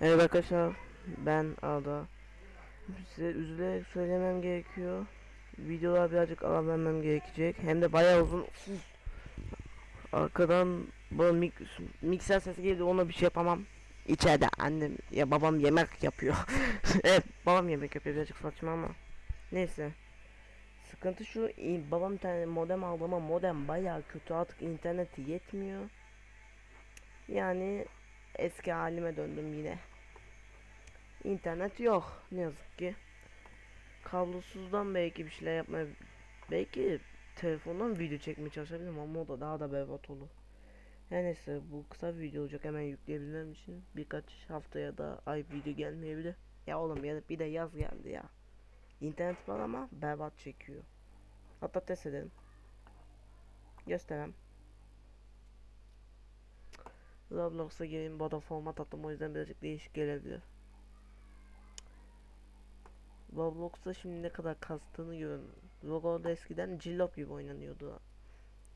Evet arkadaşlar ben Ada. Size üzülerek söylemem gerekiyor. Videolar birazcık ara vermem gerekecek. Hem de bayağı uzun. Arkadan bana mik mikser sesi geldi ona bir şey yapamam. İçeride annem ya babam yemek yapıyor. evet babam yemek yapıyor birazcık saçma ama. Neyse. Sıkıntı şu babam tane modem aldı ama modem bayağı kötü artık interneti yetmiyor. Yani eski halime döndüm yine. İnternet yok ne yazık ki. Kablosuzdan belki bir şeyler yapmaya belki telefondan video çekmeye çalışabilirim ama o da daha da berbat olur. Her neyse bu kısa bir video olacak hemen yükleyebilmem için birkaç haftaya da ay video gelmeyebilir. Ya oğlum ya bir de yaz geldi ya. İnternet var ama berbat çekiyor. Hatta test edelim. Gösterem. Roblox'a gireyim bana format attım o yüzden birazcık değişik gelebilir. Roblox'ta şimdi ne kadar kastığını görün. Logo'da eskiden cillop gibi oynanıyordu.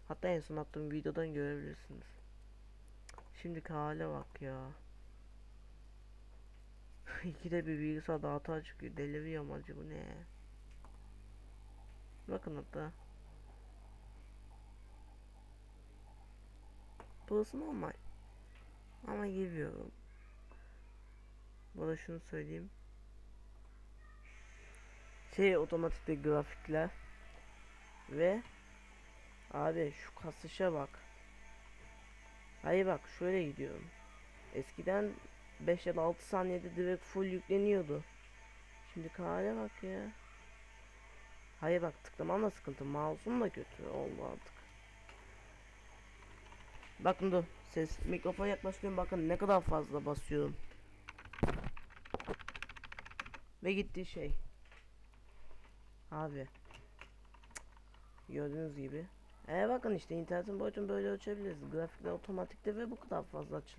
Hatta en son attığım videodan görebilirsiniz. Şimdiki hale bak ya. İkide bir bilgisayarda hata çıkıyor. Deliriyor mu acaba ne? Bakın hatta. Burası normal. Ama giriyorum. Burada şunu söyleyeyim. Şey otomatikte grafikler ve abi şu kasışa bak. Hayır bak şöyle gidiyorum. Eskiden 5 ya da 6 saniyede direkt full yükleniyordu. Şimdi hale bak ya. Hayır bak tıklamam da sıkıntı. Mouse'um da kötü oldu artık. Bakın dur. Ses mikrofona yaklaşıyorum bakın ne kadar fazla basıyorum. Ve gitti şey. Abi. Gördüğünüz gibi. E bakın işte internetin boyutunu böyle ölçebiliriz. Grafikler otomatikte ve bu kadar fazla açılıyor.